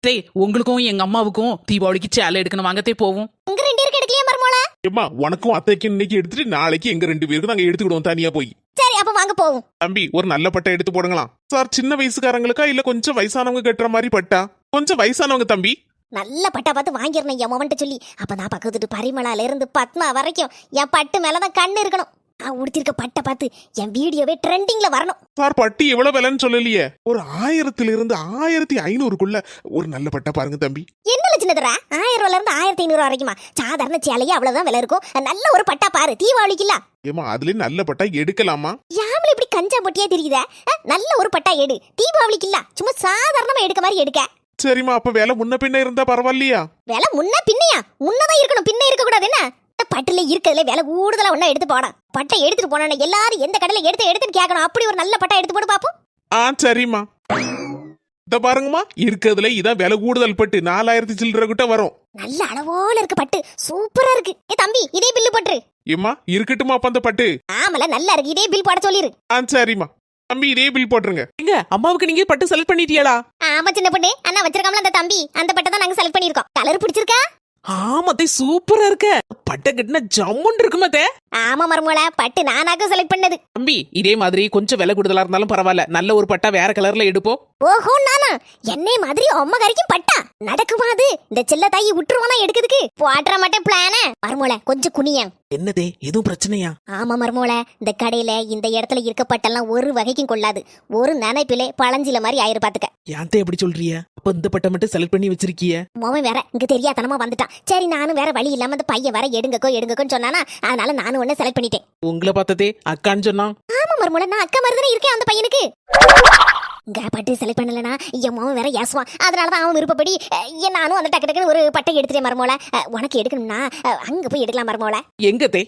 டேய் உங்களுக்கும் எங்க அம்மாவுக்கும் தீபாவளிக்கு சேலை எடுக்கணும். வாங்கத்தே போவோம். உங்க ரெண்டு பேருக்கு எடுக்கலையா மருமோள? ஏம்மா உனக்கும் அத்தைக்கு இன்னைக்கு எடுத்துட்டு நாளைக்கு எங்க ரெண்டு பேருக்கு நாங்க எடுத்துக்கிடுவோம் தனியா போய். சரி அப்ப வாங்க போவோம். தம்பி ஒரு நல்ல பட்டை எடுத்து போடுங்களாம். சார் சின்ன வயசுக்காரங்களுக்கா இல்ல கொஞ்சம் வயசானவங்க கட்டுற மாதிரி பட்டா? கொஞ்சம் வயசானவங்க தம்பி. நல்ல பட்டா பார்த்து வாங்கிடணும் என் மவன்ட்ட சொல்லி. அப்பதான் பக்கத்து வீட்டு பரிமளால இருந்து பத்மா வரைக்கும் என் பட்டு மேலதான் கண்ணு இருக்கணும். நான் உடுத்திருக்க பட்டை பார்த்து என் வீடியோவே ட்ரெண்டிங்ல வரணும். சார் பட்டி எவ்வளவு விலைன்னு சொல்லலையே. ஒரு ஆயிரத்துல இருந்து ஆயிரத்தி ஐநூறுக்குள்ள ஒரு நல்ல பட்டா பாருங்க தம்பி. என்ன சின்னதுரா ஆயிரம் ரூபாயில இருந்து ஆயிரத்தி ஐநூறு வரைக்குமா? சாதாரண சேலையே அவ்வளவுதான் விலை இருக்கும். நல்ல ஒரு பட்டா பாரு. தீபாவளிக்கு இல்ல ஏமா அதுல நல்ல பட்டா எடுக்கலாமா? யாமல இப்படி கஞ்சா பொட்டியா தெரியுதா? நல்ல ஒரு பட்டா எடு. தீபாவளிக்கு இல்ல சும்மா சாதாரணமா எடுக்க மாதிரி எடுக்க. சரிம்மா அப்ப வேலை முன்ன பின்ன இருந்தா பரவாயில்லையா? விலை முன்ன பின்னையா? முன்னதான் இருக்கணும். பின்ன இருக்க கூடாது என்ன? பட்டுல இருக்கிறதுல விலை கூடுதலா ஒண்ணா எடுத்து போட. பட்டை எடுத்துட்டு போனா எல்லாரும் எந்த கடையில எடுத்து எடுத்துன்னு கேட்கணும். அப்படி ஒரு நல்ல பட்டா எடுத்து போட்டு பாப்போம். ஆ சரிம்மா. இத பாருங்கம்மா இருக்கிறதுல இதான் விலை கூடுதல் பட்டு. நாலாயிரத்தி சில்லற கிட்ட வரும். நல்ல அளவோல இருக்க பட்டு. சூப்பரா இருக்கு. ஏ தம்பி இதே பில்லு போட்டுரு. ஏம்மா இருக்கட்டுமா அப்ப அந்த பட்டு. ஆமல நல்லா இருக்கு. இதே பில் போட சொல்லிரு. ஆ சரிம்மா. தம்பி இதே பில் போட்டுருங்க. எங்க அம்மாவுக்கு நீங்க பட்டு செலக்ட் பண்ணிட்டியாளா ஆமா சின்ன பொண்ணு. அண்ணா வச்சிருக்காமல அந்த தம்பி. அந்த பட்டை தான் நாங்க செலக்ட் பண்ணிருக்கோம் கலர் பிடிச்சிருக்கா? ஆமாத்தே சூப்பரா இருக்க. பட்டை கட்டினா ஜம்முன்னு இருக்குமாத்தே ஆமா மருமோள பட்டு நானாக்க செலக்ட் பண்ணது. தம்பி இதே மாதிரி கொஞ்சம் விலை கூடுதலா இருந்தாலும் பரவாயில்ல. நல்ல ஒரு பட்டா வேற கலர்ல எடுப்போம் ஓஹோ நானா? என்னை மாதிரி அம்மா கறிக்கும் பட்டா? நடக்குமா அது? இந்த செல்ல தாயி விட்டுருவானா எடுக்கிறதுக்கு? போட்டுற மாட்டேன் பிளான மருமோள கொஞ்சம் குனியன். என்னதே எதுவும் பிரச்சனையா? ஆமா மருமோள இந்த கடையில இந்த இடத்துல இருக்க பட்டெல்லாம் ஒரு வகைக்கும் கொள்ளாது. ஒரு நினைப்பிலே பழஞ்சில மாதிரி ஆயிரு பாத்துக்க. ஏன்த்தே எப்படி சொல்றிய அப்ப இந்த பட்டை மட்டும் செலக்ட் பண்ணி வச்சிருக்கிய. மோவன் வேற இங்க தெரியாதனமா வந்துட்டான். சரி நானும் வேற வழி இல்லாம அந்த பையன் வேற எடுங்கக்கோ எடுங்கக்கோன்னு சொன்னானா அதனால நானும் ஒண்ணு செலக்ட் பண்ணிட்டேன். உங்களை பார்த்ததே அக்கான்னு சொன்னான் ஆமா மருமோள நான் அக்கா மாதிரி இருக்கேன் அந்த பையனுக்கு. இங்க பட்டு செலக்ட் பண்ணலனா என் மாவன் வேற ஏசுவான். அதனாலதான் அவன் விருப்பப்படி என் நானும் அந்த டக்கு டக்குன்னு ஒரு பட்டை எடுத்துட்டேன் மருமோள. அஹ், உனக்கு எடுக்கணும்னா அங்க போய் எடுக்கலாம் மருமோள. எங்கத்தே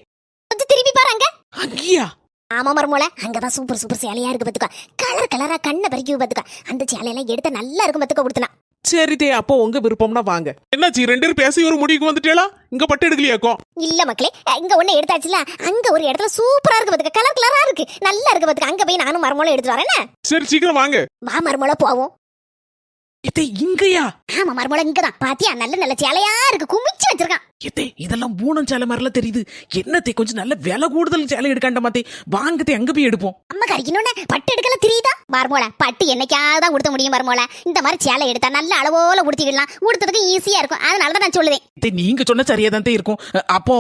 கொஞ்சம் திருப்பி பாரு அங்க. அங்கேயா? ஆமா மருமோள அங்கதான் சூப்பர் சூப்பர் சேலையா இருக்கு பாத்துக்கோ. கலர் கலரா கண்ணை பறிக்க பாத்துக்கோ. அந்த சேலையெல்லாம் எடுத்த நல்லா இருக்கும் பாத்துக்கோ கொடுத்தனா சரிதே அப்போ உங்க விருப்பம்னா வாங்க. என்னாச்சு ரெண்டு பேரும் பேசி ஒரு முடிவுக்கு வந்துட்டேளா? இங்க பட்டு எடுக்கலையாக்கும் இல்ல மக்களே இங்க ஒண்ணு எடுத்தாச்சுல அங்க ஒரு இடத்துல சூப்பரா இருக்கு பாத்துக்க கலர் கலரா இருக்கு. நல்லா இருக்கு பாத்துக்க அங்க போய் நானும் மருமோள எடுத்து வரேன் சரி சீக்கிரம் வாங்க. வா மருமோள போவோம். இதே இங்கயா? ஆமா மருமோள இங்கதான். பாத்தியா? நல்ல நல்ல சேலையா இருக்கு. குமிச்சு வச்சிருக்கான். எத்தே இதெல்லாம் பூனம் சேலை மாதிரிலாம் தெரியுது. என்னத்தே கொஞ்சம் நல்ல விலை கூடுதல் சேலை எடுக்காண்ட மாத்தே. வாங்கத்தே அங்க போய் எடுப்போம். அம்மா கறிக்கணும்னு பட்டு எடுக்கல தெரியுதா? மருமோள பட்டு என்னைக்காவது தான் உடுத்த முடியும் மருமோள இந்த மாதிரி சேலை எடுத்தா நல்ல அளவோல உடுத்திக்கிடலாம் உடுத்ததுக்கு ஈஸியா இருக்கும். அதனால தான் நான் சொல்லுவேன். இதே நீங்க சொன்ன சரியா தான் இருக்கும் அப்போ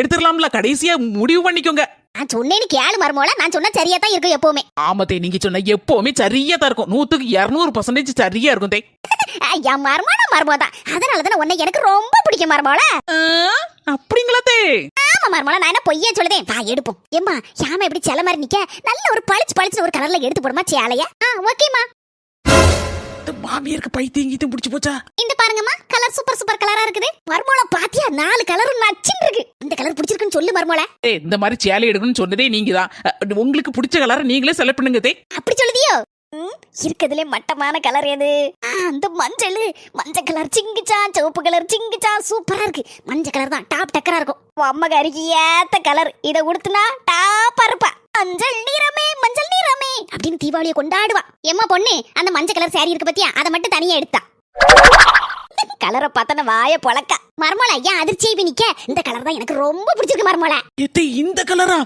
எடுத்துடலாம்ல. கடைசியா முடிவு பண்ணிக்கோங்க. நான் சொன்னேன்னு கேளு மருமோள. நான் சொன்னா சரியா தான் இருக்கும் எப்பவுமே. ஆமாத்தே நீங்க சொன்ன எப்பவுமே சரியா தான் இருக்கும். நூத்துக்கு இருநூறு பர்சன்டேஜ் சரியா இருக்கும் தே. ஐயா மருமான மருமோ தான் அதனால தான் உன்னை எனக்கு ரொம்ப பிடிக்கும் மருமோள. ஆ, அப்படிங்களா தே. ஆமா மருமோள நான் என்ன பொய்யே சொல்லுதேன் வா எடுப்போம் ஏம்மா யாம எப்படி சேலை மாதிரி நிக்க? நல்ல ஒரு பளிச்சு பளிச்சு ஒரு கலர்ல எடுத்து போடுமா சேலைய? ஆ ஓகேமா இந்த மாமியாருக்கு பைத்தியம் கீத்தியம் பிடிச்சு போச்சா? இந்த பாருங்கம்மா கலர் சூப்பர் சூப்பர் கலரா இருக்குது. மருமோள பாத்தியா? நாலு கலரும் நச்சுன்னு இருக்கு. இந்த கலர் பிடிச்சிருக்குன்னு சொல்லு மருமோள. ஏய் இந்த மாதிரி சேலை எடுக்கணும்னு சொன்னதே நீங்க தான் உங்களுக்கு பிடிச்ச கலரை நீங்களே செலக்ட் பண்ணுங்க தே. அப்படி சொல்லுதியோ? ம், இருக்கதுலே மட்டமான கலர் எது? அந்த மஞ்சள். மஞ்சள் கலர் சிங்கிச்சா சிவப்பு கலர் சிங்கிச்சா சூப்பரா இருக்கு. மஞ்சள் கலர் தான் டாப் டக்கரா இருக்கும். அம்மகாரிக்கு ஏத்த கலர் இத உடுத்துனா டாப்பா இருப்பா. மஞ்சள் நிறமே மஞ்சள் நிறமே அப்படின்னு தீபாவளியை கொண்டாடுவா. எம்மா பொண்ணு அந்த மஞ்சள் கலர் saree இருக்கு பத்தியா? அதை மட்டும் தனியா எடுத்தா. கலரை பார்த்தன வாய பொழக்க. மர்மோள ஏன் அதிர்ச்சியை போய் நிக்க. இந்த கலர் தான் எனக்கு ரொம்ப பிடிச்சிருக்கு மர்மோள. எத்தே இந்த கலரா?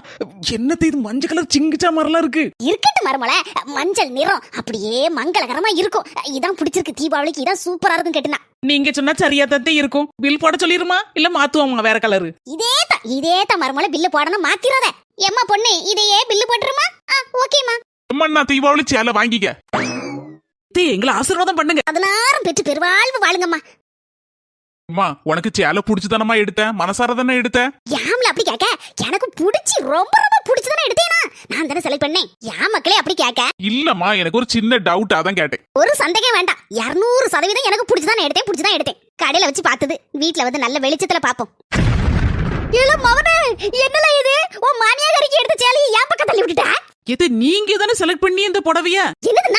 என்னத்தை இது மஞ்சள் கலர் சிங்கிச்சா மாதிரிலாம் இருக்கு. இருக்கட்டும் மருமல மஞ்சள் நிறம் அப்படியே மங்களகரமா இருக்கும். இதான் பிடிச்சிருக்கு தீபாவளிக்கு இதான் சூப்பரா இருக்கும் கேட்டுனா. நீங்க சொன்னா சரியா தான் இருக்கும். பில் போட சொல்லிருமா? இல்ல மாத்துவோமா வேற கலரு இதே தான் இதே தான் மருமல பில்லு போடணும் மாத்திராத. எம்மா பொண்ணு இதையே பில்லு போட்டுருமா? ஆ ஓகேம்மா அம்மா நான் தீபாவளி சேலை வாங்கிக்க. தே எங்களை ஆசீர்வாதம் பண்ணுங்க. பதினாறும் பெற்று பெருவாழ்வு வாழுங்கம்மா. அம்மா உனக்கு சேலை புடிச்சுதானமா எடுத்தேன்? மனசார தானே எடுத்தேன்? யாம்ல அப்படி கேட்க? எனக்கு பிடிச்சி ரொம்ப ரொம்ப பிடிச்சதானே எடுத்தேனா? நான் தானே செலக்ட் பண்ணேன். யா மக்களே அப்படி கேட்க? இல்லம்மா எனக்கு ஒரு சின்ன டவுட் அதான் கேட்டேன். ஒரு சந்தேகம் வேண்டாம். இருநூறு சதவீதம் எனக்கு பிடிச்சதான் எடுத்தேன் பிடிச்சதான் எடுத்தேன். கடையில வச்சு பார்த்தது. வீட்ல வந்து நல்ல வெளிச்சத்துல பாப்போம் இல்ல மவனே என்னல இது? உன் மானியா கறிக்கு எடுத்த சேலையை ஏன் பக்கம் தள்ளி விட்டுட்ட? எது நீங்க தானே செலக்ட் பண்ணி இந்த புடவைய? என்னது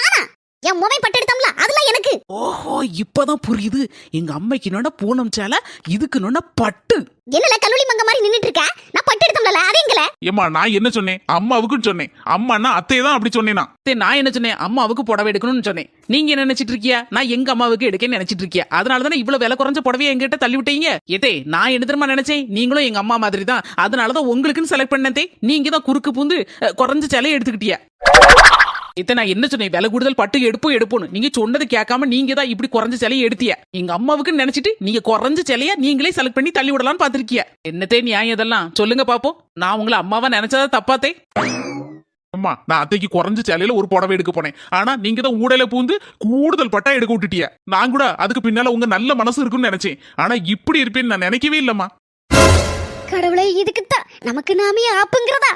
என் மொபைல் பட்டு எடுத்தோம்ல அதெல்லாம் எனக்கு. ஓஹோ இப்பதான் புரியுது. எங்க அம்மைக்கு நொன்ன பூனம் சேலை இதுக்கு நொன்ன பட்டு. என்னல கல்லூரி மங்க மாதிரி நின்னுட்டு இருக்க நான் பட்டு எடுத்தோம்ல அது எங்கல? ஏமா நான் என்ன சொன்னேன்? அம்மாவுக்கும் சொன்னேன். அம்மானா அத்தையை தான் அப்படி சொன்னேனா? சரி, நான் என்ன சொன்னேன்? அம்மாவுக்கு புடவை எடுக்கணும்னு சொன்னேன். நீங்க என்ன நினைச்சிட்டு இருக்கியா நான் எங்க அம்மாவுக்கு எடுக்கன்னு நினைச்சிட்டு இருக்கியா அதனால தானே இவ்வளவு விலை குறைஞ்ச புடவையை எங்கிட்ட தள்ளி விட்டீங்க ஏதே நான் என்ன தெரியுமா நினைச்சேன்? நீங்களும் எங்க அம்மா மாதிரி தான் அதனாலதான் உங்களுக்குன்னு செலக்ட் பண்ணதே நீங்க தான் குறுக்கு பூந்து குறைஞ்ச சேலையை எடுத்துக்கிட்டியா? இத்த நான் என்ன சொன்னேன்? விலை கூடுதல் பட்டு எடுப்போம் எடுப்போம் நீங்க சொன்னது கேட்காம நீங்க தான் இப்படி குறைஞ்ச சிலையை எடுத்திய. எங்க அம்மாவுக்கு நினைச்சிட்டு நீங்க குறைஞ்ச சிலைய நீங்களே செலக்ட் பண்ணி தள்ளி விடலாம்னு பாத்திருக்கிய என்னத்தே நியாயம் இதெல்லாம்? சொல்லுங்க பாப்போம். நான் உங்களை அம்மாவா நினைச்சதா தப்பாத்தே? அம்மா நான் அத்தைக்கு குறைஞ்ச சேலையில ஒரு புடவை எடுக்க போனேன். ஆனா நீங்க தான் ஊடையில பூந்து கூடுதல் பட்டா எடுக்க விட்டுட்டிய. நான் கூட அதுக்கு பின்னால உங்க நல்ல மனசு இருக்குன்னு நினைச்சேன். ஆனா இப்படி இருப்பேன்னு நான் நினைக்கவே இல்லம்மா. கடவுளே இதுக்குத்தான். நமக்கு நாமே ஆப்புங்கிறதா?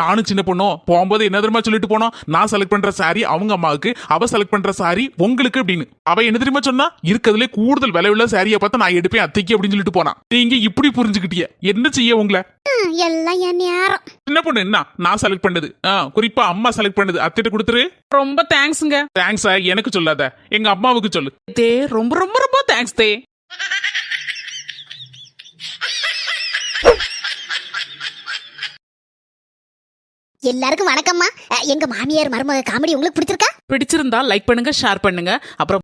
நானும் சின்ன பொண்ணும் போகும்போது என்ன தெரியுமா சொல்லிட்டு போனோம்? நான் செலக்ட் பண்ற சாரி அவங்க அம்மாவுக்கு அவ செலக்ட் பண்ற சாரி உங்களுக்கு அப்படின்னு. அவ என்ன தெரியுமா சொன்னா இருக்கிறதுல கூடுதல் விலை உள்ள சாரியை பார்த்து நான் எடுப்பேன் அத்தைக்கு அப்படின்னு சொல்லிட்டு போனா. நீங்க இப்படி புரிஞ்சுக்கிட்டிய என்ன செய்ய உங்களை? எல்லாம் என் நேரம். சின்ன பொண்ணு என்ன? நான் செலக்ட் பண்ணது. குறிப்பா அம்மா செலக்ட் பண்ணது. அத்தைட்ட கொடுத்துரு. ரொம்ப தேங்க்ஸுங்க தேங்க்ஸ் எனக்கு சொல்லாத. எங்க அம்மாவுக்கு சொல்லு. தே ரொம்ப ரொம்ப ரொம்ப தேங்க்ஸ் தே எல்லாருக்கும் வணக்கம்மா. எங்க மாமியார் மருமக காமெடி உங்களுக்கு பிடிச்சிருக்கா? பிடிச்சிருந்தா லைக் பண்ணுங்க ஷேர் பண்ணுங்க. அப்புறம்